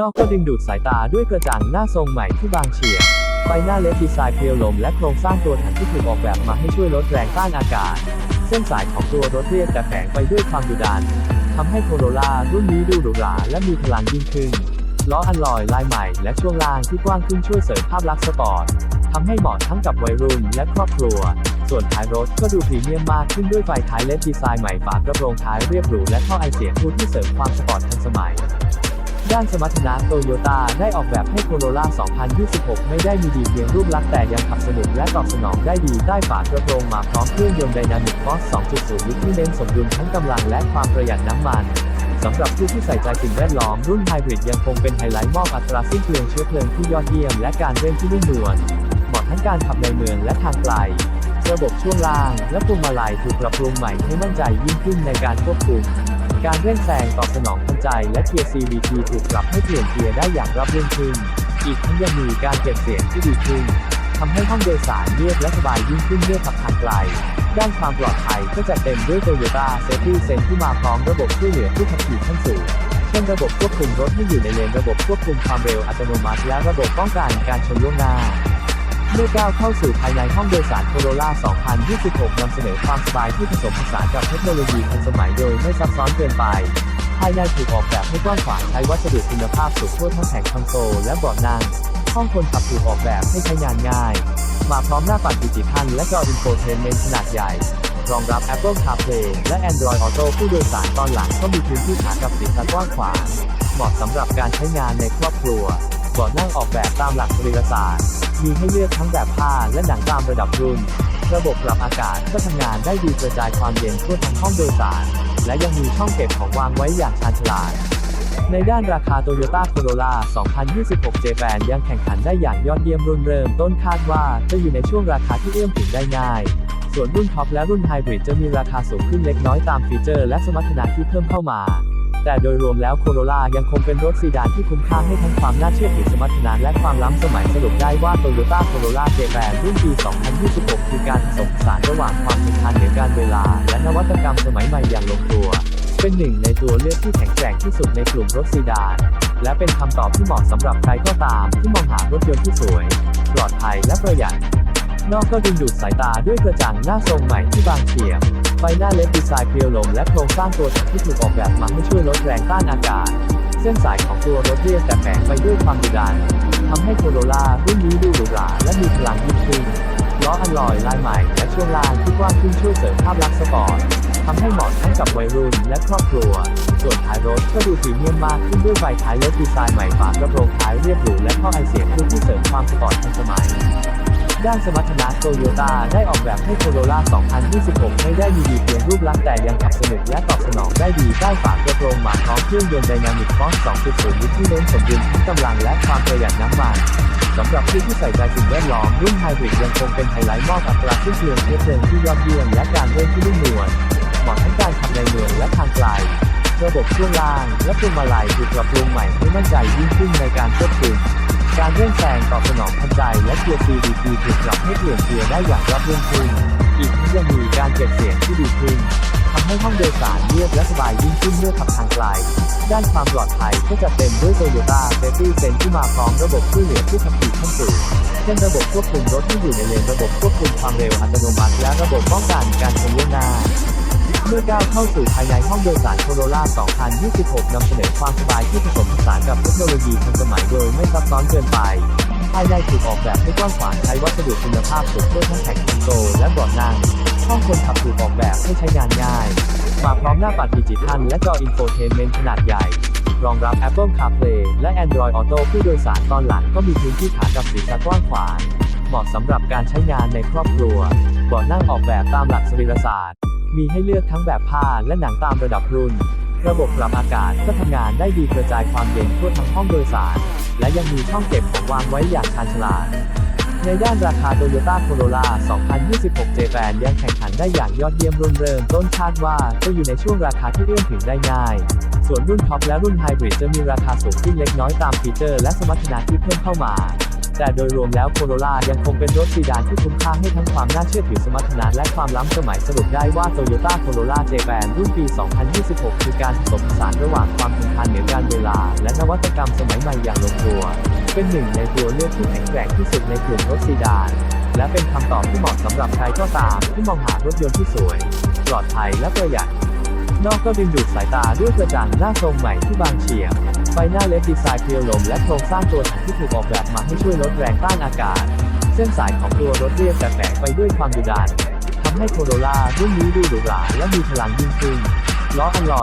นอกก็ดึงดูดสายตาด้วยกระจังหน้าทรงใหม่ที่บางเฉียบไฟหน้าเล็กดีไซน์เพลียวลมและโครงสร้างตัวถังที่ถูกออกแบบมาให้ช่วยลดแรงต้านอากาศ เส้นสายของตัวรถเรียบแต่แฝงไปด้วยความดุดันทำให้โคโรล่ารุ่นนี้ดูหรูหราและมีพลังยิ่งขึ้น ล้ออัลลอยลายใหม่และช่วงล่างที่กว้างขึ้นช่วยเสริมภาพลักษณ์สปอร์ตทำให้เหมาะทั้งกับวัยรุ่นและครอบครัว ส่วนท้ายรถก็ดูพรีเมียมมากขึ้นด้วยไฟท้ายเลดดีไซน์ใหม่ฝากระโปรงท้ายเรียบหรูและท่อไอเสียงพูดที่เสริมความสปอร์ตทันสมัย ด้านสมรรถนะโตโยต้าได้ออกแบบให้โคโรล่า 2026 ไม่ได้มีดีเพียงรูปลักษณ์แต่ยังขับสนุกและตอบสนองได้ดีใต้ฝากระโปรงมาพร้อมเครื่องยนต์ไดนามิกฟอส 2.0 ลิตรที่เน้นสมดุลทั้งกำลังและความประหยัดน้ำมันสำหรับผู้ที่ใส่ใจสิ่งแวดล้อมรุ่นไฮบริดยังคงเป็นไฮไลท์มอบอัตราสิ้นเปลืองเชื้อเพลิงที่ยอดเยี่ยมและการเร่งที่นุ่มนวลเหมาะทั้งการขับในเมืองและทางไกลระบบช่วงล่างและพวงมาลัยถูกปรับปรุงใหม่ให้มั่นใจยิ่งขึ้นในการควบคุม การเร่งแซงตอบสนองทันใจและเกียร์ CVT ถูกปรับให้เปลี่ยนเกียร์ได้อย่างราบรื่นขึ้น อีกทั้งยังมีการเก็บเสียงที่ดีขึ้นทำให้ห้องโดยสารเรียบและสบายยิ่งขึ้นเมื่อขับทางไกล ด้านความปลอดภัยก็จะเต็มด้วย Toyota Safety Sense ที่มาพร้อมระบบช่วยเหลือผู้ขับขี่ขั้นสูงเช่นระบบควบคุมรถให้อยู่ในเลนระบบควบคุมความเร็วอัตโนมัติ และระบบป้องกันการชนล่วงหน้า เมื่อก้าวเข้าสู่ภายในห้องโดยสารโคโรล่า 2026 นำเสนอความสบายที่ผสมผสานกับเทคโนโลยีทันสมัยโดยไม่ซับซ้อนเกินไป ภายในถูกออกแบบให้กว้างขวางใช้วัสดุคุณภาพสูงทั่วทั้งแผงคอนโซลและเบาะนั่ง ห้องคนขับถูกออกแบบให้ใช้งานง่าย มาพร้อมหน้าปัดดิจิทัลและจออินโฟเทนเมนต์ขนาดใหญ่ รองรับ Apple CarPlay และ Android Auto ผู้โดยสารตอนหลังก็มีพื้นที่ขากับศีรษะกว้างขวาง เหมาะสำหรับการใช้งานในครอบครัว เบาะนั่งออกแบบตามหลักสรีรศาสตร์ มีให้เลือกทั้งแบบผ้าและหนังตามระดับรุ่น ระบบปรับอากาศก็ทำงานได้ดีกระจายความเย็นทั่วทั้งห้องโดยสาร และยังมีช่องเก็บของวางไว้อย่างชาญฉลาด ในด้านราคา Toyota Corolla 2026 Japan ยังแข่งขันได้อย่างยอดเยี่ยมรุ่นเริ่มต้นคาดว่าจะอยู่ในช่วงราคาที่เอื้อมถึงได้ง่ายส่วนรุ่นท็อปและรุ่นไฮบริดจะมีราคาสูงขึ้นเล็กน้อยตามฟีเจอร์และสมรรถนะที่เพิ่มเข้ามา แต่โดยรวมแล้วโคโรล่ายังคงเป็นรถซีดานที่คุ้มค่าให้ทั้งความน่าเชื่อถือสมรรถนะและความล้ำสมัยสรุปได้ว่า Toyota Corolla Japan รุ่นปี 2026 คือการผสมผสานระหว่างความทันเหนือการเวลา และนวัตกรรมสมัยใหม่อย่างลงตัว เป็นหนึ่งในตัวเลือกที่แข็งแกร่งที่สุดในกลุ่มรถซีดาน และเป็นคำตอบที่เหมาะสำหรับใครก็ตามที่มองหารถยนต์ที่สวย ปลอดภัยและประหยัด นอกก็ดึงดูดสายตาด้วยกระจังหน้าทรงใหม่ที่บางเฉียบไฟหน้าเล็กดีไซน์เพียวลมและโครงสร้างตัวถังที่ถูกออกแบบมาให้ช่วยลดแรงต้านอากาศ เส้นสายของตัวรถเรียบแต่แฝงไปด้วยความดุดันทำให้โคโรล่ารุ่นนี้ดูหรูหราและมีพลังยิ่งขึ้นล้ออัลลอยลายใหม่และช่วงล่างที่กว้างขึ้นช่วยเสริมภาพลักษณ์สปอร์ตทำให้เหมาะทั้งกับวัยรุ่นและครอบครัว ส่วนท้ายรถก็ดูพรีเมียมมากขึ้นด้วยไฟท้ายเลดดีไซน์ใหม่ฝากระโปรงท้ายเรียบหรูและท่อไอเสียงเพื่อที่เสริมความสปอร์ตทันสมัย ด้านสมรรถนะโตโยต้าได้ออกแบบให้โคโรล่า 2026 ไม่ได้มีดีเพียงรูปลักษณ์แต่ยังขับสนุกและตอบสนองได้ดีใต้ฝากระโปรงมาพร้อมเครื่องยนต์ไดนามิกฟอส2.0ลิตรที่เน้นสมดุลทั้งกำลังและความประหยัดน้ำมันสำหรับผู้ที่ใส่ใจสิ่งแวดล้อมรุ่นไฮบริดยังคงเป็นไฮไลท์มอบอัตราสิ้นเปลืองเชื้อเพลิงที่ยอดเยี่ยมและการเร่งที่นุ่มนวลเหมาะทั้งการขับในเมืองและทางไกลระบบช่วงล่างและพวงมาลัยถูกปรับปรุงใหม่ให้มั่นใจยิ่งขึ้นในการควบคุม การเร่งแซงตอบสนองทันใจและเกียร์ CVT ถูกปรับให้เปลี่ยนเกียร์ได้อย่างราบรื่นขึ้น อีกทั้งยังมีการเก็บเสียงที่ดีขึ้นทำให้ห้องโดยสารเรียบและสบายยิ่งขึ้นเมื่อขับทางไกล ด้านความปลอดภัยก็จะเต็มด้วย Toyota Safety Sense ที่มาพร้อมระบบช่วยเหลือผู้ขับขี่ขั้นสูงเช่นระบบควบคุมรถที่อยู่ในเลน ระบบควบคุมความเร็วอัตโนมัติ และระบบป้องกันการชนล่วงหน้า เมื่อก้าวเข้าสู่ภายในห้องโดยสารโคโรล่า 2026 นำเสนอความสบายที่ผสมผสานกับเทคโนโลยีทันสมัยโดยไม่ซับซ้อนเกินไป ภายในถูกออกแบบให้กว้างขวางใช้วัสดุคุณภาพสูงเพื่อทั้งแข็งคอนโซลและเบาะนั่ง ห้องคนขับถูกออกแบบให้ใช้งานง่ายมาพร้อมหน้าปัดดิจิทัลและจออินโฟเทนเมนต์ขนาดใหญ่ รองรับ Apple CarPlay และ Android Auto ผู้โดยสารตอนหลังก็มีพื้นที่ขากับศีรษะกว้างขวาง เหมาะสำหรับการใช้งานในครอบครัวเบาะนั่งออกแบบตามหลักสรีรศาสตร์ มีให้เลือกทั้งแบบผ้าและหนังตามระดับรุ่น ระบบปรับอากาศก็ทำงานได้ดีกระจายความเย็นทั่วทั้งห้องโดยสาร และยังมีช่องเก็บของวางไว้อย่างชาญฉลาด ในด้านราคา Toyota Corolla 2026 Japan ยังแข่งขันได้อย่างยอดเยี่ยมรุ่นเริ่มต้นคาดว่าจะอยู่ในช่วงราคาที่เอื้อมถึงได้ง่าย ส่วนรุ่นท็อปและรุ่นไฮบริดจะมีราคาสูงขึ้นเล็กน้อยตามฟีเจอร์และสมรรถนะที่เพิ่มเข้ามา แต่โดยรวมแล้วโคโรล่ายังคงเป็นรถซีดานที่คุ้มค่าให้ทั้งความน่าเชื่อถือสมรรถนะและความล้ำสมัยสรุปได้ว่า Toyota Corolla Japan รุ่นปี 2026 คือการผสมผสานระหว่างความทนทานเหนือการเวลา และนวัตกรรมสมัยใหม่อย่างลงตัว เป็นหนึ่งในตัวเลือกที่แข็งแกร่งที่สุดในกลุ่มรถซีดาน และเป็นคำตอบที่เหมาะสำหรับใครก็ตามที่มองหารถยนต์ที่สวย ปลอดภัยและประหยัดนอกก็ดึงดูดสายตาด้วยกระจังหน้าทรงใหม่ที่บางเฉียบ ไฟหน้าเลดดีไซน์เพลียวลมและโครงสร้างตัวถังที่ถูกออกแบบมาให้ช่วยลดแรงต้านอากาศ เส้นสายของตัวรถเรียบแต่แฝงไปด้วยความดุดันทำให้โคโรล่ารุ่นนี้ดูหรูหราและมีพลังยิ่งขึ้นล้ออันลอย